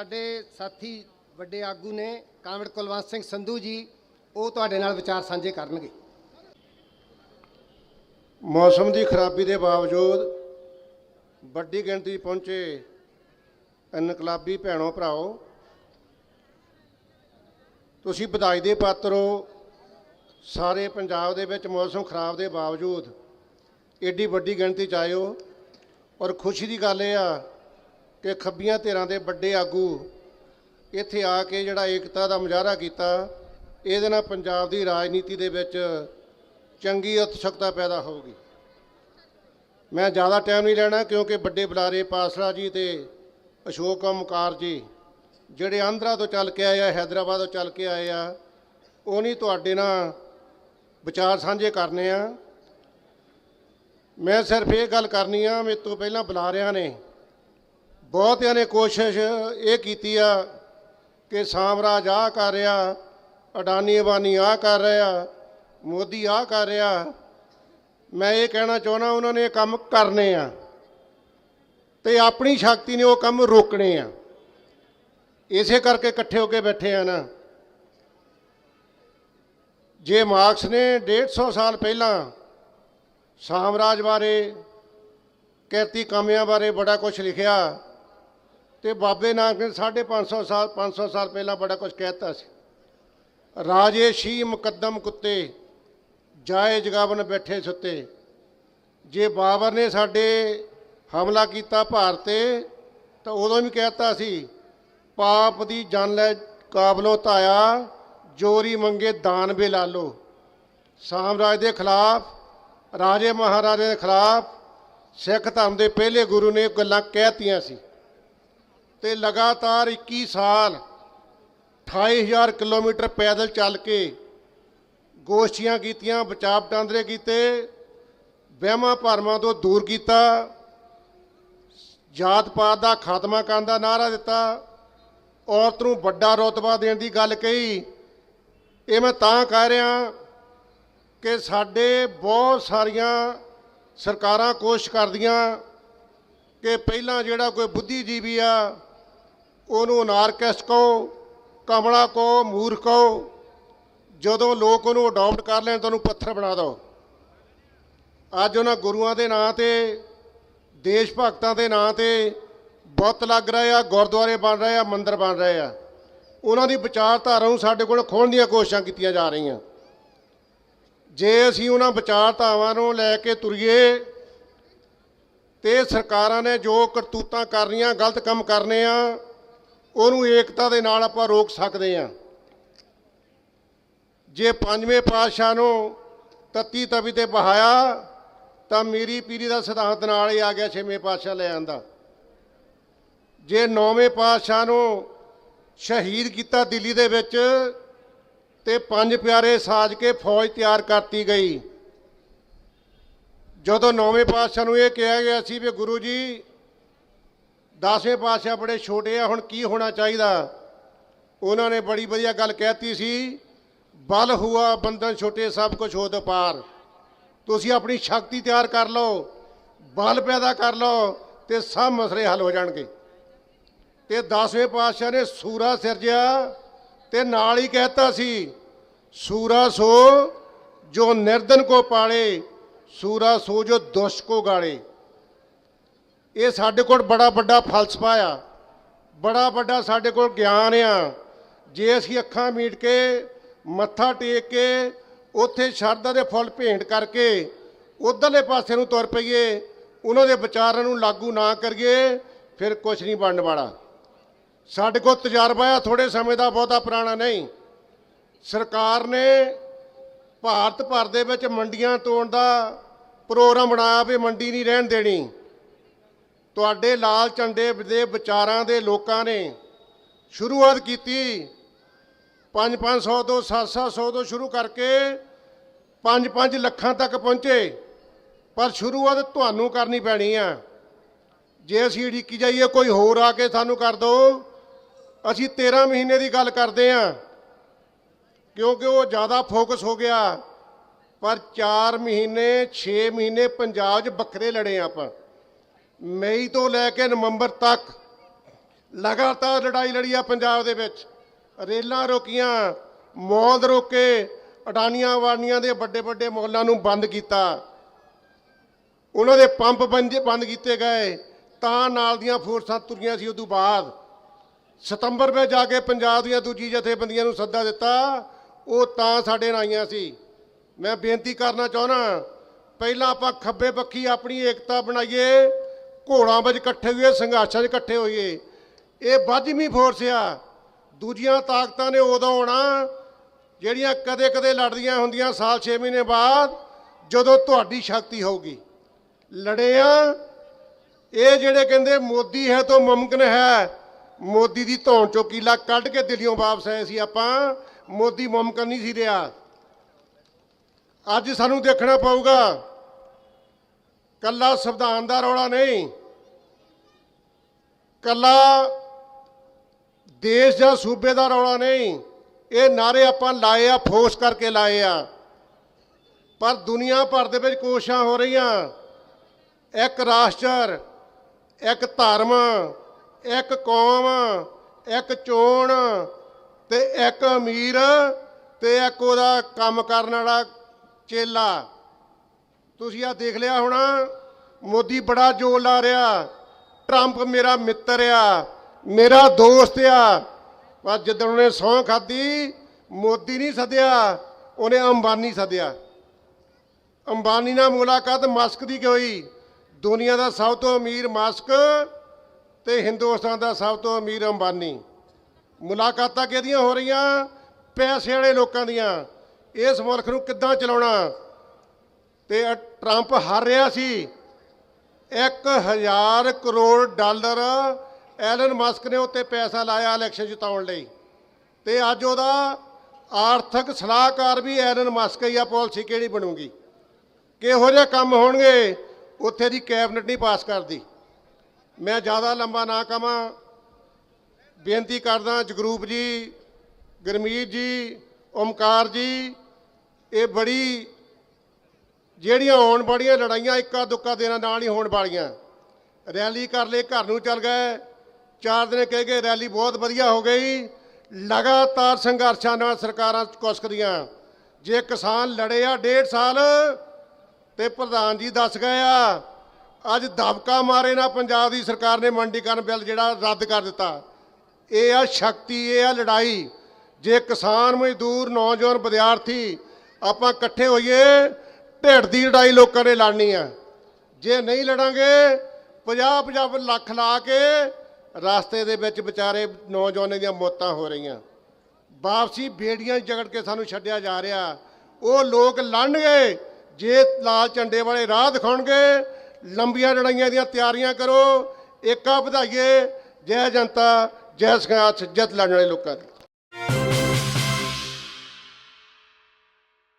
ਸਾਡੇ ਸਾਥੀ ਵੱਡੇ ਆਗੂ ਨੇ ਕਾਮਰੇਡ ਕੁਲਵੰਤ ਸਿੰਘ ਸੰਧੂ ਜੀ, ਉਹ ਤੁਹਾਡੇ ਨਾਲ ਵਿਚਾਰ ਸਾਂਝੇ ਕਰਨਗੇ। ਮੌਸਮ ਦੀ ਖਰਾਬੀ ਦੇ ਬਾਵਜੂਦ ਵੱਡੀ ਗਿਣਤੀ ਪਹੁੰਚੇ ਇਨਕਲਾਬੀ ਭੈਣੋ ਭਰਾਓ, ਤੁਸੀਂ ਵਧਾਈ ਦੇ ਪਾਤਰ ਹੋ। ਸਾਰੇ ਪੰਜਾਬ ਦੇ ਵਿੱਚ ਮੌਸਮ ਖਰਾਬ ਦੇ ਬਾਵਜੂਦ ਏਡੀ ਵੱਡੀ ਗਿਣਤੀ 'ਚ ਆਇਓ ਔਰ ਖੁਸ਼ੀ ਦੀ ਗੱਲ ਇਹ ਆ ਕਿ ਖੱਬੀਆਂ ਧਿਰਾਂ ਦੇ ਵੱਡੇ ਆਗੂ ਇੱਥੇ ਆ ਕੇ ਜਿਹੜਾ ਏਕਤਾ ਦਾ ਮੁਜ਼ਾਹਰਾ ਕੀਤਾ, ਇਹਦੇ ਨਾਲ ਪੰਜਾਬ ਦੀ ਰਾਜਨੀਤੀ ਦੇ ਵਿੱਚ ਚੰਗੀ ਉਤਸੁਕਤਾ ਪੈਦਾ ਹੋਊਗੀ। ਮੈਂ ਜ਼ਿਆਦਾ ਟਾਈਮ ਨਹੀਂ ਲੈਣਾ ਕਿਉਂਕਿ ਵੱਡੇ ਬੁਲਾਰੇ ਪਾਸਰਾ ਜੀ ਤੇ ਅਸ਼ੋਕ ਅਮਕਾਰ ਜੀ, ਜਿਹੜੇ ਆਂਧਰਾ ਤੋਂ ਚੱਲ ਕੇ ਆਏ ਆ, ਹੈਦਰਾਬਾਦ ਤੋਂ ਚੱਲ ਕੇ ਆਏ ਆ, ਉਹ ਨਹੀਂ ਤੁਹਾਡੇ ਨਾਲ ਵਿਚਾਰ ਸਾਂਝੇ ਕਰਨੇ ਆ। ਮੈਂ ਸਿਰਫ ਇਹ ਗੱਲ ਕਰਨੀ ਆ, ਮੇਰੇ ਤੋਂ ਪਹਿਲਾਂ ਬੁਲਾਰਿਆਂ ਨੇ ਬਹੁਤਿਆਂ ਨੇ ਕੋਸ਼ਿਸ਼ ਇਹ ਕੀਤੀ ਆ ਕਿ ਸਾਮਰਾਜ ਆ ਕਰ ਰਿਹਾ, ਅਡਾਨੀ ਅਬਾਨੀ ਆ ਕਰ ਰਿਹਾ, ਮੋਦੀ ਆ ਕਰ ਰਿਹਾ। ਮੈਂ ਇਹ ਕਹਿਣਾ ਚਾਹੁੰਦਾ, ਉਹਨਾਂ ਨੇ ਇਹ ਕੰਮ ਕਰਨੇ ਆ ਤੇ ਆਪਣੀ ਸ਼ਕਤੀ ਨੇ ਉਹ ਕੰਮ ਰੋਕਣੇ ਆ। ਇਸੇ ਕਰਕੇ ਇਕੱਠੇ ਹੋ ਕੇ ਬੈਠੇ ਆ ਨਾ। ਜੇ ਮਾਰਕਸ ਨੇ 150 ਸਾਲ ਪਹਿਲਾਂ ਸਾਮਰਾਜ ਬਾਰੇ ਕਿਰਤੀ ਕਾਮਿਆਂ ਬਾਰੇ ਬੜਾ ਕੁਝ ਲਿਖਿਆ ਤੇ ਬਾਬੇ ਨਾਨਕ ਨੇ 550 ਸਾਲ 500 ਸਾਲ ਪਹਿਲਾਂ ਬੜਾ ਕੁਝ ਕਹਿਤਾ ਸੀ। ਰਾਜੇ ਸ਼ੀ ਮੁਕੱਦਮ ਕੁੱਤੇ, ਜਾਏ ਜਗਾਵਨ ਬੈਠੇ ਸੁੱਤੇ। ਜੇ ਬਾਬਰ ਨੇ ਸਾਡੇ ਹਮਲਾ ਕੀਤਾ ਭਾਰਤ ਤੇ, ਤਾਂ ਉਦੋਂ ਵੀ ਕਹਿਤਾ ਸੀ, ਪਾਪ ਦੀ ਜਨ ਲੈ ਕਾਬਲੋ ਧਾਇਆ, ਜੋਰੀ ਮੰਗੇ ਦਾਨ ਵੇ ਲਾ ਲੋ ਸਾਮਰਾਜ ਦੇ ਖਿਲਾਫ, ਰਾਜੇ ਮਹਾਰਾਜੇ ਦੇ ਖਿਲਾਫ ਸਿੱਖ ਧਰਮ ਦੇ ਪਹਿਲੇ ਗੁਰੂ ਨੇ ਇਹ ਗੱਲਾਂ ਕਹਿਤੀਆਂ ਸੀ। ਤੇ ਲਗਾਤਾਰ 21 ਸਾਲ 28000 ਕਿਲੋਮੀਟਰ ਪੈਦਲ ਚੱਲ ਕੇ ਗੋਸ਼ਟੀਆਂ ਕੀਤੀਆਂ ਬਚਾਅ ਵਟਾਂਦਰੇ ਕੀਤੇ, ਵਹਿਮਾਂ ਭਰਮਾਂ ਤੋਂ ਦੂਰ ਕੀਤਾ, ਜਾਤ ਪਾਤ ਦਾ ਖਾਤਮਾ ਕਰਨ ਦਾ ਨਾਰਾ ਦਿੱਤਾ। ਔਰਤ ਨੂੰ ਵੱਡਾ ਰੁਤਬਾ ਦੇਣ ਦੀ ਗੱਲ ਕਹੀ। ਇਹ ਮੈਂ ਤਾਂ ਕਹਿ ਰਿਹਾ ਕਿ ਸਾਡੇ ਬਹੁਤ ਸਾਰੀਆਂ ਸਰਕਾਰਾਂ ਕੋਸ਼ਿਸ਼ ਕਰਦੀਆਂ ਕਿ ਪਹਿਲਾਂ ਜਿਹੜਾ ਕੋਈ ਬੁੱਧੀਜੀਵੀ ਆ ਉਹਨੂੰ ਨਾਰਕਿਸਟ ਕਹੋ, ਕਮਲਾ ਕਹੋ ਮੂਰਖ ਕਹੋ, ਜਦੋਂ ਲੋਕ ਉਹਨੂੰ ਅਡਾਪਟ ਕਰ ਲੈਣ ਤਾਂ ਉਹਨੂੰ ਪੱਥਰ ਬਣਾ ਦਿਓ। ਅੱਜ ਉਹਨਾਂ ਗੁਰੂਆਂ ਦੇ ਨਾਂ ਤੇ, ਦੇਸ਼ ਭਗਤਾਂ ਦੇ ਨਾਂ ਤੇ ਬੁੱਤ ਲੱਗ ਰਹੇ ਆ, ਗੁਰਦੁਆਰੇ ਬਣ ਰਹੇ ਆ, ਮੰਦਿਰ ਬਣ ਰਹੇ ਆ। ਉਹਨਾਂ ਦੀ ਵਿਚਾਰਧਾਰਾ ਨੂੰ ਸਾਡੇ ਕੋਲ ਖੋਣ ਦੀਆਂ ਕੋਸ਼ਿਸ਼ਾਂ ਕੀਤੀਆਂ ਜਾ ਰਹੀਆਂ। ਜੇ ਅਸੀਂ ਉਹਨਾਂ ਵਿਚਾਰਧਾਰਾਵਾਂ ਨੂੰ ਲੈ ਕੇ ਤੁਰੀਏ, ਤੇ ਸਰਕਾਰਾਂ ਨੇ ਜੋ ਕਰਤੂਤਾਂ ਕਰਨੀਆਂ ਗਲਤ ਕੰਮ ਕਰਨੇ ਆ ਉਹਨੂੰ ਏਕਤਾ ਦੇ ਨਾਲ ਆਪਾਂ ਰੋਕ ਸਕਦੇ ਹਾਂ। ਜੇ ਪੰਜਵੇਂ ਪਾਤਸ਼ਾਹ ਨੂੰ ਤੱਤੀ ਤਵੀ ਤੇ ਬਹਾਇਆ, ਤਾਂ ਮੀਰੀ ਪੀਰੀ ਦਾ ਸਿਧਾਂਤ ਨਾਲ ਹੀ ਆ ਗਿਆ ਛੇਵੇਂ ਪਾਤਸ਼ਾਹ ਲੈ ਆਂਦਾ। ਜੇ ਨੌਵੇਂ ਪਾਤਸ਼ਾਹ ਨੂੰ ਸ਼ਹੀਦ ਕੀਤਾ ਦਿੱਲੀ ਦੇ ਵਿੱਚ, ਤੇ ਪੰਜ ਪਿਆਰੇ ਸਾਜ ਕੇ ਫੌਜ ਤਿਆਰ ਕਰਤੀ ਗਈ। ਜਦੋਂ ਨੌਵੇਂ ਪਾਤਸ਼ਾਹ ਨੂੰ ਇਹ ਕਿਹਾ ਗਿਆ ਸੀ ਵੀ ਗੁਰੂ ਜੀ ਦਸਵੇਂ ਪਾਤਸ਼ਾਹ ਬੜੇ ਛੋਟੇ ਆ, ਹੁਣ ਕੀ ਹੋਣਾ ਚਾਹੀਦਾ? ਉਹਨਾਂ ਨੇ ਬੜੀ ਵਧੀਆ ਗੱਲ ਕਹਿਤੀ ਸੀ, ਬਲ ਹੁਆ ਬੰਧਨ ਛੋਟੇ ਸਭ ਕੁਝ ਹੋਦ ਪਾਰ। ਤੁਸੀਂ ਆਪਣੀ ਸ਼ਕਤੀ ਤਿਆਰ ਕਰ ਲਓ, ਬਲ ਪੈਦਾ ਕਰ ਲਓ ਤੇ ਸਭ ਮਸਲੇ ਹੱਲ ਹੋ ਜਾਣਗੇ। ਤੇ 10ਵੇਂ ਪਾਤਸ਼ਾਹ ਨੇ ਸੂਰਾ ਸਿਰਜਿਆ ਤੇ ਨਾਲ ਹੀ ਕਹਿਤਾ ਸੀ, ਸੂਰਾ ਸੋ ਜੋ ਨਿਰਦਨ ਕੋ ਪਾਲੇ, ਸੂਰਾ ਸੋ ਜੋ ਦੁਸ਼ਟ ਕੋ ਗਾਲੇ। ਇਹ ਸਾਡੇ ਕੋਲ ਬੜਾ ਵੱਡਾ ਫਲਸਫਾ ਆ। ਬੜਾ ਵੱਡਾ ਸਾਡੇ ਕੋਲ ਗਿਆਨ ਆ। ਜੇ ਅਸੀਂ ਅੱਖਾਂ ਮੀਟ ਕੇ, ਮੱਥਾ ਟੇਕ ਕੇ, ਉੱਥੇ ਸ਼ਰਧਾ ਦੇ ਫੁੱਲ ਭੇਂਟ ਕਰਕੇ ਉਧਰਲੇ ਪਾਸੇ ਨੂੰ ਤੁਰ ਪਈਏ, ਉਹਨਾਂ ਦੇ ਵਿਚਾਰਾਂ ਨੂੰ ਲਾਗੂ ਨਾ ਕਰੀਏ, ਫਿਰ ਕੁਝ ਨਹੀਂ ਬਣਨ ਵਾਲਾ। ਸਾਡੇ ਕੋਲ ਤਜਰਬਾ ਆ ਥੋੜੇ ਸਮੇਂ ਦਾ ਬਹੁਤਾ ਪੁਰਾਣਾ ਨਹੀਂ। ਸਰਕਾਰ ਨੇ ਭਾਰਤ ਭਰ ਦੇ ਵਿੱਚ ਮੰਡੀਆਂ ਤੋੜਨ ਦਾ ਪ੍ਰੋਗਰਾਮ ਬਣਾਇਆ ਵੀ ਮੰਡੀ ਨਹੀਂ ਰਹਿਣ ਦੇਣੀ। ਤੁਹਾਡੇ ਲਾਲ ਝੰਡੇ ਦੇ ਵਿਚਾਰਾਂ ਦੇ ਲੋਕਾਂ ਨੇ ਸ਼ੁਰੂਆਤ ਕੀਤੀ। 5-500 ਤੋਂ 7-700 ਤੋਂ ਸ਼ੁਰੂ ਕਰਕੇ 5-5 ਲੱਖਾਂ ਤੱਕ ਪਹੁੰਚੇ। ਪਰ ਸ਼ੁਰੂਆਤ ਤੁਹਾਨੂੰ ਕਰਨੀ ਪੈਣੀ ਆ। ਜੇ ਅਸੀਂ ਉਡੀਕੀ ਜਾਈਏ, ਕੋਈ ਹੋਰ ਆ ਕੇ ਸਾਨੂੰ ਕਰ ਦੋ। ਅਸੀਂ 13 ਮਹੀਨੇ ਦੀ ਗੱਲ ਕਰਦੇ ਆ। ਕਿਉਂਕਿ ਉਹ ਜ਼ਿਆਦਾ ਫੋਕਸ ਹੋ ਗਿਆ। ਪਰ 4 ਮਹੀਨੇ 6 ਮਹੀਨੇ ਪੰਜਾਬ 'ਚ ਵੱਖਰੇ ਲੜੇ ਆਪਾਂ। ਮਈ ਤੋਂ ਲੈ ਕੇ ਨਵੰਬਰ ਤੱਕ ਲਗਾਤਾਰ ਲੜਾਈ ਲੜੀ ਆ ਪੰਜਾਬ ਦੇ ਵਿੱਚ। ਰੇਲਾਂ ਰੋਕੀਆਂ ਮੌਲ ਰੋਕੇ, ਅਡਾਨੀਆਂ ਵਾਨੀਆਂ ਦੇ ਵੱਡੇ ਵੱਡੇ ਮੌਲਾਂ ਨੂੰ ਬੰਦ ਕੀਤਾ। ਉਹਨਾਂ ਦੇ ਪੰਪ ਬੰਦ ਬੰਦ ਕੀਤੇ ਗਏ। ਤਾਂ ਨਾਲ ਦੀਆਂ ਫੋਰਸਾਂ ਤੁਰੀਆਂ ਸੀ, ਉਦੋਂ ਬਾਅਦ। ਸਤੰਬਰ ਵਿੱਚ ਜਾ ਕੇ ਪੰਜਾਬ ਦੀਆਂ ਦੂਜੀ ਜਥੇਬੰਦੀਆਂ ਨੂੰ ਸੱਦਾ ਦਿੱਤਾ। ਉਹ ਤਾਂ ਸਾਡੇ ਨਾਲ ਆਈਆਂ ਸੀ। ਮੈਂ ਬੇਨਤੀ ਕਰਨਾ ਚਾਹੁੰਦਾ, ਪਹਿਲਾਂ ਆਪਾਂ ਖੱਬੇ ਪੱਖੀ ਆਪਣੀ ਏਕਤਾ ਬਣਾਈਏ। ਘੋੜਾਂ ਵਿੱਚ ਇਕੱਠੇ ਹੋਈਏ ਸੰਘਰਸ਼ਾਂ 'ਚ ਇਕੱਠੇ ਹੋਈਏ ਇਹ ਵੱਜਵੀਂ ਫੋਰਸ ਆ। ਦੂਜੀਆਂ ਤਾਕਤਾਂ ਨੇ ਉਦੋਂ ਆਉਣਾ, ਜਿਹੜੀਆਂ ਕਦੇ-ਕਦੇ ਲੜਦੀਆਂ ਹੁੰਦੀਆਂ ਸਾਲ 6 ਮਹੀਨੇ ਬਾਅਦ, ਜਦੋਂ ਤੁਹਾਡੀ ਸ਼ਕਤੀ ਹੋਊਗੀ। ਲੜੇ ਆ ਇਹ ਜਿਹੜੇ ਕਹਿੰਦੇ ਮੋਦੀ ਹੈ ਤੋਂ ਮੁਮਕਿਨ ਹੈ, ਮੋਦੀ ਦੀ ਧੌਣ ਚੋਂ ਕੀਲਾ ਕੱਢ ਕੇ ਦਿੱਲੀੋਂ ਵਾਪਸ ਆਏ ਸੀ ਆਪਾਂ। ਮੋਦੀ ਮੁਮਕਿਨ ਨਹੀਂ ਸੀ ਰਿਹਾ। ਅੱਜ ਸਾਨੂੰ ਦੇਖਣਾ ਪਊਗਾ। ਕੱਲਾ ਸੰਵਿਧਾਨ ਦਾ ਰੌਲਾ ਨਹੀਂ। ਕੱਲਾ ਦੇਸ਼ ਜਾਂ ਸੂਬੇ ਦਾ ਰੌਲਾ ਨਹੀਂ, ਇਹ ਨਾਰੇ ਆਪਾਂ ਲਾਏ ਆ, ਫੋਰਸ ਕਰਕੇ ਲਾਏ ਆ। ਪਰ ਦੁਨੀਆ ਭਰ ਦੇ ਵਿੱਚ ਕੋਸ਼ਿਸ਼ਾਂ ਹੋ ਰਹੀਆਂ। ਇੱਕ ਰਾਸ਼ਟਰ, ਇੱਕ ਧਰਮ, ਇੱਕ ਕੌਮ, ਇੱਕ ਚੋਣ ਤੇ ਇੱਕ ਅਮੀਰ ਤੇ ਇੱਕ ਉਹਦਾ ਕੰਮ ਕਰਨ ਵਾਲਾ ਚੇਲਾ। ਤੁਸੀਂ ਆ ਦੇਖ ਲਿਆ ਹੋਣਾ, ਮੋਦੀ ਬੜਾ ਜ਼ੋਰ ਲਾ ਰਿਹਾ। ਟਰੰਪ ਮੇਰਾ ਮਿੱਤਰ ਆ, ਮੇਰਾ ਦੋਸਤ ਆ। ਪਰ ਜਦੋਂ ਉਹਨੇ ਸਹੁੰ ਖਾਦੀ ਮੋਦੀ ਨਹੀਂ ਸੱਦਿਆ, ਉਹਨੇ ਅੰਬਾਨੀ ਸੱਦਿਆ। ਅੰਬਾਨੀ ਨਾਲ ਮੁਲਾਕਾਤ ਮਾਸਕ ਦੀ ਹੋਈ। ਦੁਨੀਆ ਦਾ ਸਭ ਤੋਂ ਅਮੀਰ ਮਸਕ ਤੇ ਹਿੰਦੁਸਤਾਨ ਦਾ ਸਭ ਤੋਂ ਅਮੀਰ ਅੰਬਾਨੀ। ਮੁਲਾਕਾਤਾਂ ਕਿਹਦੀਆਂ ਹੋ ਰਹੀਆਂ? ਪੈਸੇ ਵਾਲੇ ਲੋਕਾਂ ਦੀਆਂ। ਇਸ ਮੁਲਕ ਨੂੰ ਕਿੱਦਾਂ ਚਲਾਉਣਾ? ਤੇ ਟਰੰਪ ਹਾਰ ਰਿਹਾ ਸੀ। 1000 ਕਰੋੜ ਡਾਲਰ ਐਲਨ ਮਸਕ ਨੇ ਉੱਤੇ ਪੈਸਾ ਲਾਇਆ ਇਲੈਕਸ਼ਨ ਜਿਤਾਉਣ ਲਈ। ਤੇ ਅੱਜ ਉਹਦਾ ਆਰਥਿਕ ਸਲਾਹਕਾਰ ਵੀ ਐਲਨ ਮਸਕ ਹੀ ਆ, ਪਾਲਿਸੀ ਕਿਹੜੀ ਬਣੂਗੀ? ਕਿਹੋ ਜਿਹੇ ਕੰਮ ਹੋਣਗੇ? ਉੱਥੇ ਦੀ ਕੈਬਨਿਟ ਨਹੀਂ ਪਾਸ ਕਰਦੀ। ਮੈਂ ਜ਼ਿਆਦਾ ਲੰਬਾ ਨਾ ਕਵਾਂ ਬੇਨਤੀ ਕਰਦਾ ਜਗਰੂਪ ਜੀ, ਗਰਮੀਤ ਜੀ, ਓਮਕਾਰ ਜੀ, ਇਹ ਬੜੀ ਜਿਹੜੀਆਂ ਆਉਣ ਵਾਲੀਆਂ ਲੜਾਈਆਂ ਇੱਕਾ ਦੁੱਕਾ ਦੇਣਾ ਨਾਲ ਹੀ ਹੋਣ ਵਾਲੀਆਂ। ਰੈਲੀ ਕਰ ਲਈ, ਘਰ ਨੂੰ ਚੱਲ ਗਏ। ਚਾਰ ਦਿਨ ਕਹਿ ਗਏ, ਰੈਲੀ ਬਹੁਤ ਵਧੀਆ ਹੋ ਗਈ। ਲਗਾਤਾਰ ਸੰਘਰਸ਼ਾਂ ਨਾਲ ਸਰਕਾਰਾਂ ਕੁਸਕਦੀਆਂ। ਜੇ ਕਿਸਾਨ ਲੜੇ ਆ ਡੇਢ ਸਾਲ, ਤੇ ਪ੍ਰਧਾਨ ਜੀ ਦੱਸ ਗਏ ਆ, ਅੱਜ ਦਬਕਾ ਮਾਰੇ ਨਾ ਪੰਜਾਬ ਦੀ ਸਰਕਾਰ ਨੇ ਮੰਡੀਕਰਨ ਬਿੱਲ ਜਿਹੜਾ ਰੱਦ ਕਰ ਦਿੱਤਾ। ਇਹ ਆ ਸ਼ਕਤੀ, ਇਹ ਆ ਲੜਾਈ। ਜੇ ਕਿਸਾਨ ਮਜ਼ਦੂਰ, ਨੌਜਵਾਨ ਵਿਦਿਆਰਥੀ ਆਪਾਂ ਇਕੱਠੇ ਹੋਈਏ ਢਿੱਡ ਦੀ ਲੜਾਈ ਲੋਕਾਂ ਨੇ ਲੜਨੀ ਹੈ ਜੇ ਨਹੀਂ ਲੜਾਂਗੇ 50 50 ਲੱਖ ਲਾ ਕੇ ਰਸਤੇ ਦੇ ਵਿੱਚ ਵਿਚਾਰੇ ਨੌਜਵਾਨਾਂ ਦੀਆਂ ਮੌਤਾਂ ਹੋ ਰਹੀਆਂ। ਵਾਪਸੀ ਬੇੜੀਆਂ ਜਗੜ ਕੇ ਸਾਨੂੰ ਛੱਡਿਆ ਜਾ ਰਿਹਾ। ਉਹ ਲੋਕ ਲੜਨਗੇ, ਜੇ ਲਾਲ ਝੰਡੇ ਵਾਲੇ ਰਾਹ ਦਿਖਾਉਣਗੇ, ਲੰਬੀਆਂ ਲੜਾਈਆਂ ਦੀਆਂ ਤਿਆਰੀਆਂ ਕਰੋ, ਏਕਾ ਵਧਾਈਏ। ਜੈ ਜਨਤਾ, ਜੈ ਸੰਘਰਸ਼ ਜਿੱਤ ਲੜਨ ਵਾਲੇ ਲੋਕਾਂ ਦੀ।